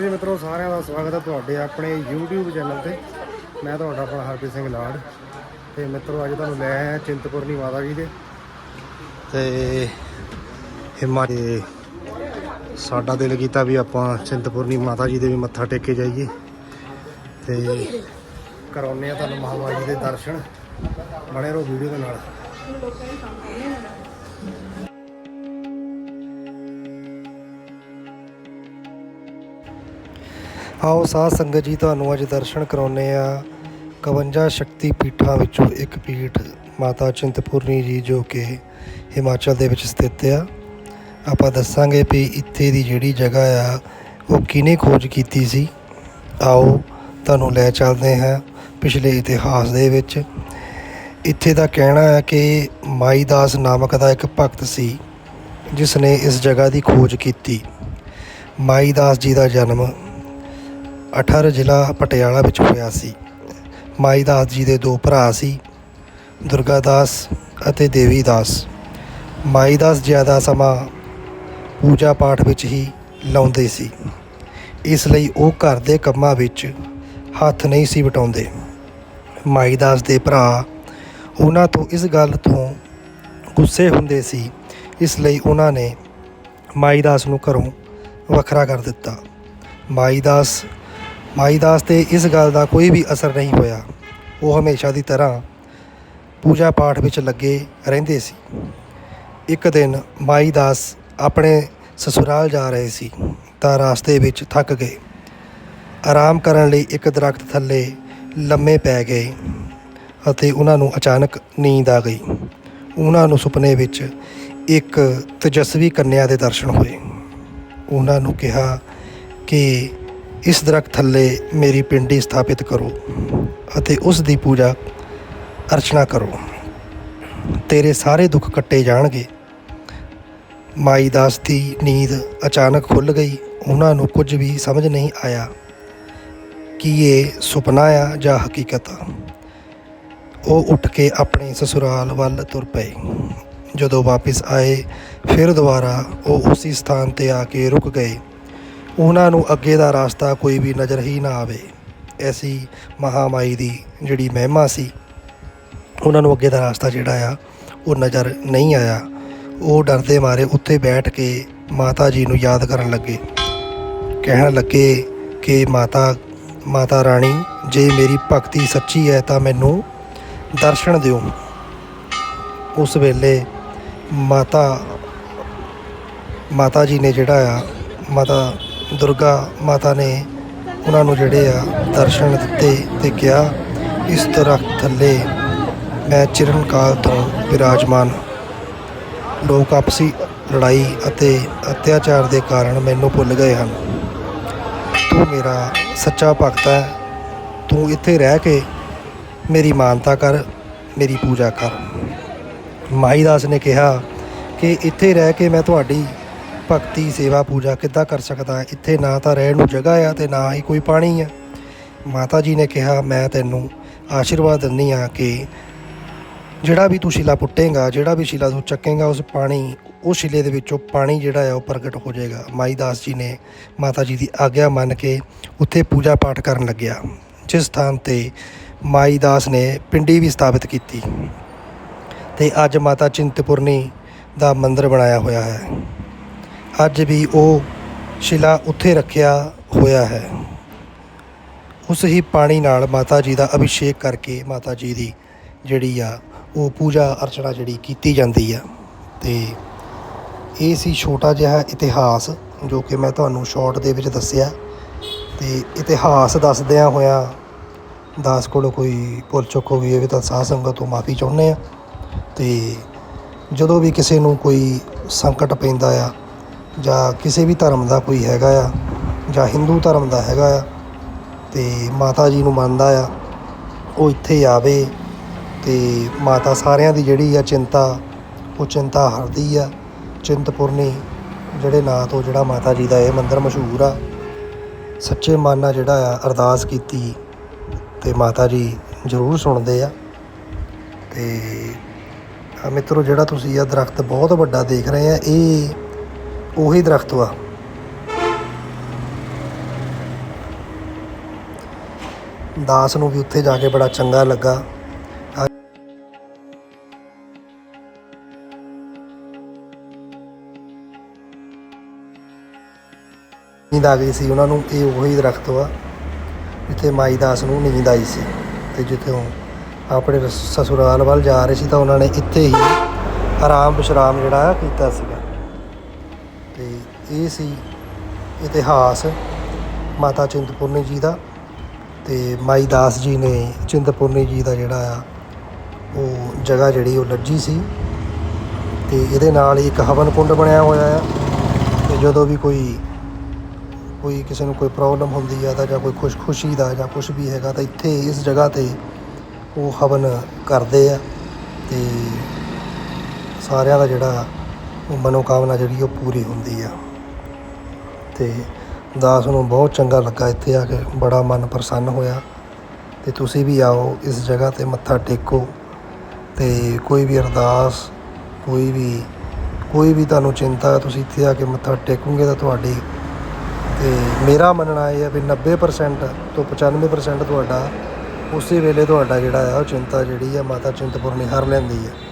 ਲਓ ਜੀ ਮਿੱਤਰੋ, ਸਾਰਿਆਂ ਦਾ ਸਵਾਗਤ ਹੈ ਤੁਹਾਡੇ ਆਪਣੇ YouTube ਚੈਨਲ ਤੇ। ਮੈਂ ਤੁਹਾਡਾ ਆਪਣਾ ਹਰਪ੍ਰੀਤ ਸਿੰਘ ਲਾੜ ਤੇ ਮਿੱਤਰੋ, ਅੱਜ ਤੁਹਾਨੂੰ ਲੈ ਆਇਆ ਚਿੰਤਪੁਰਨੀ ਮਾਤਾ ਜੀ ਦੇ। ਤੇ ਹਿਮਾਚਲ ਸਾਡਾ ਦਿਲ ਕੀਤਾ ਵੀ ਆਪਾਂ ਚਿੰਤਪੁਰਨੀ ਮਾਤਾ ਜੀ ਦੇ ਵੀ ਮੱਥਾ ਟੇਕ ਕੇ ਜਾਈਏ। ਤੇ ਕਰਾਉਨੇ ਆ ਤੁਹਾਨੂੰ ਮਹਾਮਾਈ ਜੀ ਦੇ ਦਰਸ਼ਨ। ਬਣੇ ਰਹੋ ਵੀਡੀਓ ਦੇ ਨਾਲ। ਆਓ ਸਾਧ ਸੰਗਤ ਜੀ, ਤੁਹਾਨੂੰ ਅੱਜ ਦਰਸ਼ਨ ਕਰਾਉਨੇ ਆ 51 ਸ਼ਕਤੀ ਪੀਠਾਂ ਵਿੱਚੋਂ ਇੱਕ ਪੀਠ ਮਾਤਾ ਚਿੰਤਪੂਰਨੀ ਜੀ ਜੋ ਕਿ ਹਿਮਾਚਲ ਦੇ ਵਿੱਚ ਸਥਿਤ ਆ। ਆਪਾਂ ਦੱਸਾਂਗੇ ਵੀ ਇੱਥੇ ਦੀ ਜਿਹੜੀ ਜਗ੍ਹਾ ਆ, ਉਹ ਕਿਹਨੇ ਖੋਜ ਕੀਤੀ ਸੀ? ਆਓ ਤੁਹਾਨੂੰ ਲੈ ਚੱਲਦੇ ਹਾਂ ਪਿਛਲੇ ਇਤਿਹਾਸ ਦੇ ਵਿੱਚ। ਇੱਥੇ ਦਾ ਕਹਿਣਾ ਹੈ ਕਿ ਮਾਈਦਾਸ ਨਾਮਕ ਦਾ ਇੱਕ ਭਗਤ ਸੀ ਜਿਸ ਨੇ ਇਸ ਜਗ੍ਹਾ ਦੀ ਖੋਜ ਕੀਤੀ। ਮਾਈਦਾਸ ਜੀ ਦਾ ਜਨਮ ਅਠਰ ਜ਼ਿਲ੍ਹਾ ਪਟਿਆਲਾ ਵਿੱਚ ਹੋਇਆ ਸੀ। ਮਾਈਦਾਸ ਜੀ ਦੇ ਦੋ ਭਰਾ ਸੀ ਦੁਰਗਾਦਾਸ ਅਤੇ ਦੇਵੀਦਾਸ ਮਾਈਦਾਸ ਜ਼ਿਆਦਾ ਸਮਾਂ ਪੂਜਾ ਪਾਠ ਵਿੱਚ ਹੀ ਲਾਉਂਦੇ ਸੀ। ਇਸ ਲਈ ਉਹ ਘਰ ਦੇ ਕੰਮਾਂ ਵਿੱਚ ਹੱਥ ਨਹੀਂ ਸੀ ਵਟਾਉਂਦੇ। ਮਾਈ ਦਾਸ ਦੇ ਭਰਾ ਉਹਨਾਂ ਤੋਂ ਇਸ ਗੱਲ ਤੋਂ ਗੁੱਸੇ ਹੁੰਦੇ ਸੀ, ਇਸ ਲਈ ਉਹਨਾਂ ਨੇ ਮਾਈਦਾਸ ਨੂੰ ਘਰੋਂ ਵੱਖਰਾ ਕਰ ਦਿੱਤਾ। ਮਾਈ ਦਾਸ ਮਾਈਦਾਸ ਤੇ ਇਸ ਗੱਲ ਦਾ ਕੋਈ ਵੀ ਅਸਰ ਨਹੀਂ ਹੋਇਆ। ਉਹ ਹਮੇਸ਼ਾ ਦੀ ਤਰ੍ਹਾਂ ਪੂਜਾ ਪਾਠ ਵਿੱਚ ਲੱਗੇ ਰਹਿੰਦੇ ਸੀ। ਇੱਕ ਦਿਨ ਮਾਈਦਾਸ ਆਪਣੇ ਸਸੁਰਾਲ ਜਾ ਰਹੇ ਸੀ ਤਾਂ ਰਾਸਤੇ ਵਿੱਚ ਥੱਕ ਗਏ। ਆਰਾਮ ਕਰਨ ਲਈ ਇੱਕ ਦਰਖਤ ਥੱਲੇ ਲੰਮੇ ਪੈ ਗਏ ਅਤੇ ਉਹਨਾਂ ਨੂੰ ਅਚਾਨਕ ਨੀਂਦ ਆ ਗਈ। ਉਹਨਾਂ ਨੂੰ ਸੁਪਨੇ ਵਿੱਚ ਇੱਕ ਤੇਜਸਵੀ ਕੰਨਿਆ ਦੇ ਦਰਸ਼ਨ ਹੋਏ। ਉਹਨਾਂ ਨੂੰ ਕਿਹਾ ਕਿ ਇਸ ਦਰਖਤ ਥੱਲੇ ਮੇਰੀ ਪਿੰਡੀ ਸਥਾਪਿਤ ਕਰੋ ਅਤੇ ਉਸ ਦੀ ਪੂਜਾ ਅਰਚਨਾ ਕਰੋ। ਤੇਰੇ ਸਾਰੇ ਦੁੱਖ ਕੱਟੇ ਜਾਣਗੇ। ਮਾਈ ਦਾਸ ਦੀ ਨੀਂਦ ਅਚਾਨਕ ਖੁੱਲ ਗਈ। ਉਹਨਾਂ ਨੂੰ ਕੁਝ ਵੀ ਸਮਝ ਨਹੀਂ ਆਇਆ ਕਿ ਇਹ ਸੁਪਨਾ ਆ ਜਾਂ ਹਕੀਕਤ। ਆ ਉਹ ਉੱਠ ਕੇ ਆਪਣੇ ਸਸੁਰਾਲ ਵੱਲ ਤੁਰ ਪਏ। ਜਦੋਂ ਵਾਪਸ ਆਏ, ਫਿਰ ਦੁਬਾਰਾ ਉਹ ਉਸੇ ਸਥਾਨ ਤੇ ਆ ਕੇ ਰੁਕ ਗਏ। ਉਹਨਾਂ ਨੂੰ ਅੱਗੇ ਦਾ ਰਸਤਾ ਕੋਈ ਵੀ ਨਜ਼ਰ ਹੀ ਨਾ ਆਵੇ। ਐਸੀ ਮਹਾਮਾਈ ਦੀ ਜਿਹੜੀ ਮਹਿਮਾ ਸੀ, ਉਹਨਾਂ ਨੂੰ ਅੱਗੇ ਦਾ ਰਾਸਤਾ ਜਿਹੜਾ ਆ, ਉਹ ਨਜ਼ਰ ਨਹੀਂ ਆਇਆ। ਉਹ ਡਰਦੇ ਮਾਰੇ ਉੱਥੇ ਬੈਠ ਕੇ ਮਾਤਾ ਜੀ ਨੂੰ ਯਾਦ ਕਰਨ ਲੱਗੇ। ਕਹਿਣ ਲੱਗੇ ਕਿ, ਮਾਤਾ ਮਾਤਾ ਰਾਣੀ, ਜੇ ਮੇਰੀ ਭਗਤੀ ਸੱਚੀ ਹੈ ਤਾਂ ਮੈਨੂੰ ਦਰਸ਼ਨ ਦਿਓ। ਉਸ ਵੇਲੇ ਮਾਤਾ ਮਾਤਾ ਜੀ ਨੇ ਜਿਹੜਾ ਆ, ਮਾਤਾ ਦੁਰਗਾ ਮਾਤਾ ਨੇ ਉਹਨਾਂ ਨੂੰ ਜਿਹੜੇ ਆ ਦਰਸ਼ਨ ਦਿੱਤੇ ਤੇ ਕਿਹਾ, ਇਸ ਦਰਖਤ ਥੱਲੇ ਮੈਂ ਚਿਰਨ ਕਾਲ ਤੋਂ ਵਿਰਾਜਮਾਨ ਲੋਕ ਆਪਸੀ ਲੜਾਈ ਅਤੇ ਅਤਿਆਚਾਰ ਦੇ ਕਾਰਨ ਮੈਨੂੰ ਭੁੱਲ ਗਏ ਹਨ। ਤੂੰ ਮੇਰਾ ਸੱਚਾ ਭਗਤ ਹੈ। ਤੂੰ ਇੱਥੇ ਰਹਿ ਕੇ ਮੇਰੀ ਮਾਨਤਾ ਕਰ, ਮੇਰੀ ਪੂਜਾ ਕਰ। ਮਾਈਦਾਸ ਨੇ ਕਿਹਾ ਕਿ ਇੱਥੇ ਰਹਿ ਕੇ ਮੈਂ ਤੁਹਾਡੀ ਭਗਤੀ, ਸੇਵਾ, ਪੂਜਾ ਕਿੱਦਾਂ ਕਰ ਸਕਦਾ ਇੱਥੇ ਨਾ ਤਾਂ ਰਹਿਣ ਨੂੰ ਜਗ੍ਹਾ ਆ ਤੇ ਨਾ ਹੀ ਕੋਈ ਪਾਣੀ ਆ। ਮਾਤਾ ਜੀ ਨੇ ਕਿਹਾ, ਮੈਂ ਤੈਨੂੰ ਆਸ਼ੀਰਵਾਦ ਦਿੰਨੀ ਆ ਕਿ ਜਿਹੜਾ ਵੀ ਤੂੰ ਸ਼ਿਲਾ ਪੁੱਟੇਗਾ, ਜਿਹੜਾ ਵੀ ਸ਼ਿਲਾ ਤੂੰ ਚੱਕੇਗਾ, ਉਸ ਪਾਣੀ ਉਹ ਸ਼ਿਲੇ ਦੇ ਵਿੱਚੋਂ ਪਾਣੀ ਜਿਹੜਾ ਆ ਉਹ ਪ੍ਰਗਟ ਹੋ ਜਾਏਗਾ। ਮਾਈਦਾਸ ਜੀ ਨੇ ਮਾਤਾ ਜੀ ਦੀ ਆਗਿਆ ਮੰਨ ਕੇ ਉੱਥੇ ਪੂਜਾ ਪਾਠ ਕਰਨ ਲੱਗਿਆ, ਜਿਸ ਸਥਾਨ ਤੇ ਮਾਈ ਦਾਸ ਨੇ ਪਿੰਡੀ ਵੀ ਸਥਾਪਿਤ ਕੀਤੀ। ਤੇ ਅੱਜ ਮਾਤਾ ਚਿੰਤਪੁਰਨੀ ਦਾ ਮੰਦਿਰ ਬਣਾਇਆ ਹੋਇਆ ਹੈ। ਅੱਜ ਵੀ ਉਹ ਸ਼ਿਲਾ ਉੱਥੇ ਰੱਖਿਆ ਹੋਇਆ ਹੈ। ਉਸ ਹੀ ਪਾਣੀ ਨਾਲ ਮਾਤਾ ਜੀ ਦਾ ਅਭਿਸ਼ੇਕ ਕਰਕੇ ਮਾਤਾ ਜੀ ਦੀ ਜਿਹੜੀ ਆ, ਉਹ ਪੂਜਾ ਅਰਚਨਾ ਜਿਹੜੀ ਕੀਤੀ ਜਾਂਦੀ ਆ। ਤੇ ਇਹ ਸੀ ਛੋਟਾ ਜਿਹਾ ਇਤਿਹਾਸ ਜੋ ਕਿ ਮੈਂ ਤੁਹਾਨੂੰ ਸ਼ਾਰਟ ਦੇ ਵਿੱਚ ਦੱਸਿਆ। ਤੇ ਇਤਿਹਾਸ ਦੱਸਦਿਆਂ ਹੋਇਆਂ ਦਾਸ ਕੋਲੋਂ ਕੋਈ ਭੁੱਲ ਚੁੱਕ ਹੋ ਗਈ ਹੋਵੇ ਤਾਂ ਸਾਧ ਸੰਗਤ ਤੋਂ ਮਾਫੀ ਚਾਹੁੰਦੇ ਆ। ਤੇ ਜਦੋਂ ਵੀ ਕਿਸੇ ਨੂੰ ਕੋਈ ਸੰਕਟ ਪੈਂਦਾ ਆ ਜਾਂ ਕਿਸੇ ਵੀ ਧਰਮ ਦਾ ਕੋਈ ਹੈਗਾ ਆ, ਜਾਂ ਹਿੰਦੂ ਧਰਮ ਦਾ ਹੈਗਾ ਆ, ਤੇ ਮਾਤਾ ਜੀ ਨੂੰ ਮੰਨਦਾ ਆ, ਉਹ ਇੱਥੇ ਆਵੇ ਤੇ ਮਾਤਾ ਸਾਰਿਆਂ ਦੀ ਜਿਹੜੀ ਆ ਚਿੰਤਾ, ਉਹ ਚਿੰਤਾ ਹਰਦੀ ਆ। ਚਿੰਤਪੁਰਨੀ ਜਿਹੜੇ ਨਾਂ ਤੋਂ ਜਿਹੜਾ ਮਾਤਾ ਜੀ ਦਾ ਇਹ ਮੰਦਿਰ ਮਸ਼ਹੂਰ ਆ। ਸੱਚੇ ਮਨ ਨਾਲ ਜਿਹੜਾ ਆ ਅਰਦਾਸ ਕੀਤੀ ਤੇ ਮਾਤਾ ਜੀ ਜ਼ਰੂਰ ਸੁਣਦੇ ਆ। ਤੇ ਆ ਮਿੱਤਰੋ, ਜਿਹੜਾ ਤੁਸੀਂ ਇਹ ਦਰਖਤ ਬਹੁਤ ਵੱਡਾ ਦੇਖ ਰਹੇ ਆ, ਇਹ ਉਹੀ ਦਰਖਤ ਵਾ। ਦਾਸ ਨੂੰ ਵੀ ਉੱਥੇ ਜਾ ਕੇ ਬੜਾ ਚੰਗਾ ਲੱਗਾ। ਨੀਂਦ ਆ ਗਈ ਸੀ ਉਹਨਾਂ ਨੂੰ, ਇਹ ਉਹੀ ਦਰਖਤ ਵਾ ਜਿੱਥੇ ਮਾਈ ਦਾਸ ਨੂੰ ਨੀਂਦ ਆਈ ਸੀ ਤੇ ਜਿੱਥੇ ਉਹ ਆਪਣੇ ਸਸੁਰਾਲ ਵੱਲ ਜਾ ਰਹੇ ਸੀ ਤਾਂ ਉਹਨਾਂ ਨੇ ਇੱਥੇ ਹੀ ਆਰਾਮ ਵਿਸ਼ਰਾਮ ਜਿਹੜਾ ਕੀਤਾ ਸੀਗਾ। ਇਹ ਸੀ ਇਤਿਹਾਸ ਮਾਤਾ ਚਿੰਤਪੁਰਨੀ ਜੀ ਦਾ ਤੇ ਮਾਈ ਦਾਸ ਜੀ ਨੇ ਚਿੰਤਪੁਰਨੀ ਜੀ ਦਾ ਜਿਹੜਾ ਆ, ਉਹ ਜਗ੍ਹਾ ਜਿਹੜੀ ਉਹ ਲੱਜੀ ਸੀ ਤੇ ਇਹਦੇ ਨਾਲ ਹੀ ਇੱਕ ਹਵਨ ਕੁੰਡ ਬਣਿਆ ਹੋਇਆ ਆ ਤੇ ਜਦੋਂ ਵੀ ਕੋਈ ਕੋਈ ਕਿਸੇ ਨੂੰ ਕੋਈ ਪ੍ਰੋਬਲਮ ਹੁੰਦੀ ਆ ਤਾਂ ਜਾਂ ਕੋਈ ਖੁਸ਼ਖੁਸ਼ੀ ਦਾ ਜਾਂ ਕੁਝ ਵੀ ਹੈਗਾ ਤਾਂ ਇੱਥੇ ਇਸ ਜਗ੍ਹਾ ਤੇ ਉਹ ਹਵਨ ਕਰਦੇ ਆ ਤੇ ਸਾਰਿਆਂ ਦਾ ਜਿਹੜਾ ਉਹ ਮਨੋਕਾਮਨਾ ਜਿਹੜੀ ਉਹ ਪੂਰੀ ਹੁੰਦੀ ਆ। ਅਤੇ ਦਾਸ ਨੂੰ ਬਹੁਤ ਚੰਗਾ ਲੱਗਾ ਇੱਥੇ ਆ ਕੇ, ਬੜਾ ਮਨ ਪ੍ਰਸੰਨ ਹੋਇਆ। ਅਤੇ ਤੁਸੀਂ ਵੀ ਆਓ, ਇਸ ਜਗ੍ਹਾ ਤੇ ਮੱਥਾ ਟੇਕੋ ਅਤੇ ਕੋਈ ਵੀ ਅਰਦਾਸ, ਕੋਈ ਵੀ ਕੋਈ ਵੀ ਤੁਹਾਨੂੰ ਚਿੰਤਾ ਤੁਸੀਂ ਇੱਥੇ ਆ ਕੇ ਮੱਥਾ ਟੇਕੋਗੇ ਤਾਂ ਤੁਹਾਡੀ, ਤੇ ਮੇਰਾ ਮੰਨਣਾ ਇਹ ਹੈ ਵੀ 90% ਤੋਂ 95% ਤੁਹਾਡਾ ਉਸੇ ਵੇਲੇ ਤੁਹਾਡਾ ਜਿਹੜਾ ਆ, ਉਹ ਚਿੰਤਾ ਜਿਹੜੀ ਆ, ਮਾਤਾ ਚਿੰਤਪੁਰਨੀ ਹਰ ਲੈਂਦੀ ਹੈ